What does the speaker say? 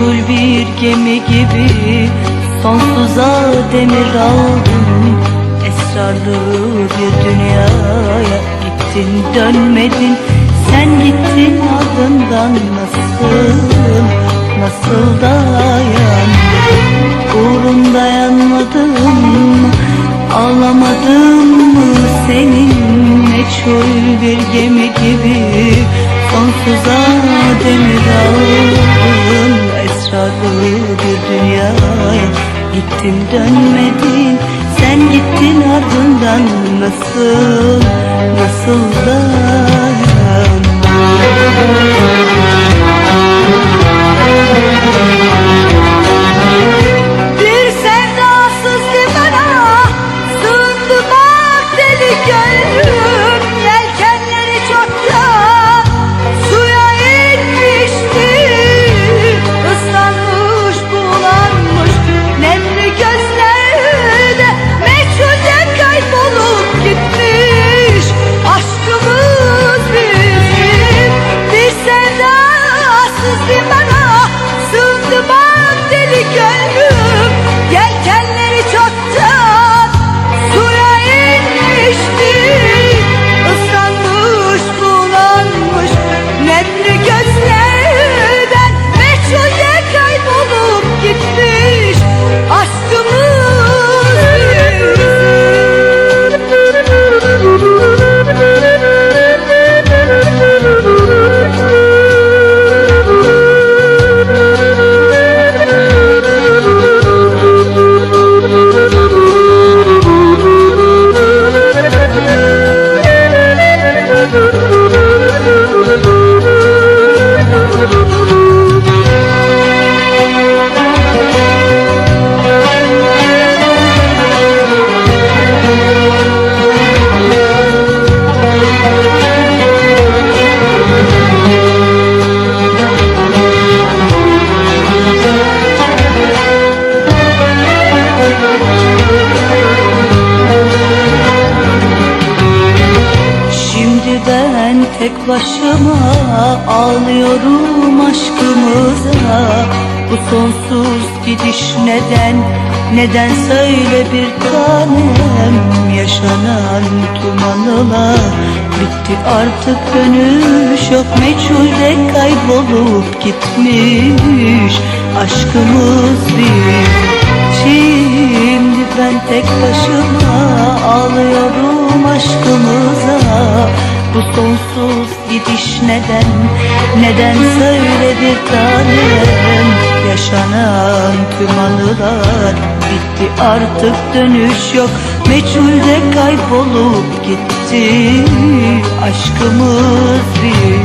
bir gemi gibi Sonsuza demir aldım Esrarlı bir dünyaya Gittin dönmedin. Sen gittin ardından nasıl Nasıl dayandım Uğrun dayanmadım Ağlamadım mı? Senin Meçhul bir gemi gibi Sonsuza demir aldın Dünyaya Gittin dönmedin. Sen gittin ardından Nasıl, nasıl dayandım Şimdi ben tek başıma ağlıyorum aşkımıza. Bu sonsuz gidiş neden, neden söyle bir tanem? Yaşanan tüm anılar bitti artık. Dönüş yok Meçhulde kaybolup gitmiş aşkımız bir. Şimdi ben tek başıma ağlıyorum aşkımıza Bu sonsuz gidiş neden, neden söyle bir tanem Yaşanan tüm anılar bitti artık dönüş yok. Meçhulde kaybolup gitti. Aşkımız bizim